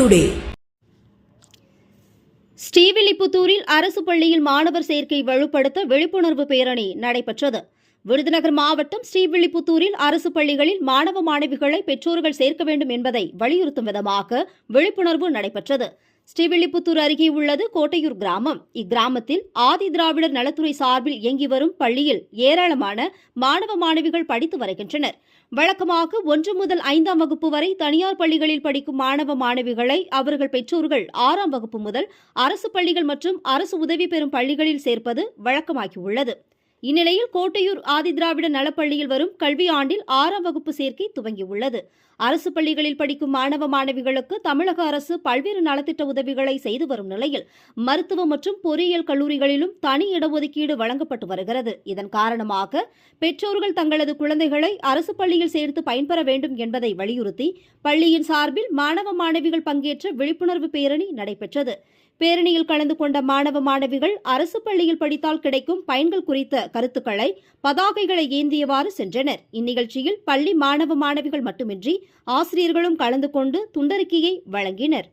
Today ஸ்ரீவில்லிபுத்தூரில் அரசு பள்ளியில் மாணவர் சேர்க்கை வலுப்படுத்த விழிப்புணர்வு பேரணி நடைபெற்றது. விருதுநகர் மாவட்டம் ஸ்ரீவில்லிபுத்தூரில் அரசு பள்ளிகளில் மாணவ மாணவிகளை பெற்றோர்கள் சேர்க்க வேண்டும் என்பதை வலியுறுத்தும் விதமாக விழிப்புணர்வு நடைபெற்றது. ஸ்ரீவில்லிபுத்தூர் அருகே உள்ளது கோட்டையூர் கிராமம். இக்கிராமத்தில் ஆதி திராவிடர் நலத்துறை சார்பில் இயங்கி வரும் பள்ளியில் ஏராளமான மாணவ மாணவிகள் படித்து வருகின்றனர். வழக்கமாக ஒன்று முதல் ஐந்தாம் வகுப்பு வரை தனியார் பள்ளிகளில் படிக்கும் மாணவ மாணவிகளை அவர்கள் பெற்றோர்கள் ஆறாம் வகுப்பு முதல் அரசு பள்ளிகள் மற்றும் அரசு உதவி பெறும் பள்ளிகளில் சேர்ப்பது வழக்கமாகியுள்ளது. இந்நிலையில் கோட்டையூர் ஆதிதிராவிட நலப்பள்ளியில் வரும் கல்வி ஆண்டில் ஆறாம் வகுப்பு சேர்க்கை துவங்கியுள்ளது. அரசு பள்ளிகளில் படிக்கும் மாணவ மாணவிகளுக்கு தமிழக அரசு பல்வேறு நலத்திட்ட உதவிகளை செய்து வரும் நிலையில் மருத்துவ மற்றும் பொறியியல் கல்லூரிகளிலும் தனி இடஒதுக்கீடு வழங்கப்பட்டு வருகிறது. இதன் காரணமாக பெற்றோர்கள் தங்களது குழந்தைகளை அரசு பள்ளியில் சேர்த்து பயன்பெற வேண்டும் என்பதை வலியுறுத்தி பள்ளியின் சார்பில் மாணவ மாணவிகள் பங்கேற்ற விழிப்புணர்வு பேரணி நடைபெற்றது. பேரணியில் கலந்து கொண்ட மாணவ மாணவிகள் அரசு பள்ளியில் படித்தால் கிடைக்கும் பயன்கள் குறித்த கருத்துக்களை பதாகைகளை ஏந்தியவாறு சென்றனர். இந்நிகழ்ச்சியில் பள்ளி மாணவ மாணவிகள் மட்டுமின்றி ஆசிரியர்களும் கலந்து கொண்டு துண்டறிக்கையை வழங்கினர்.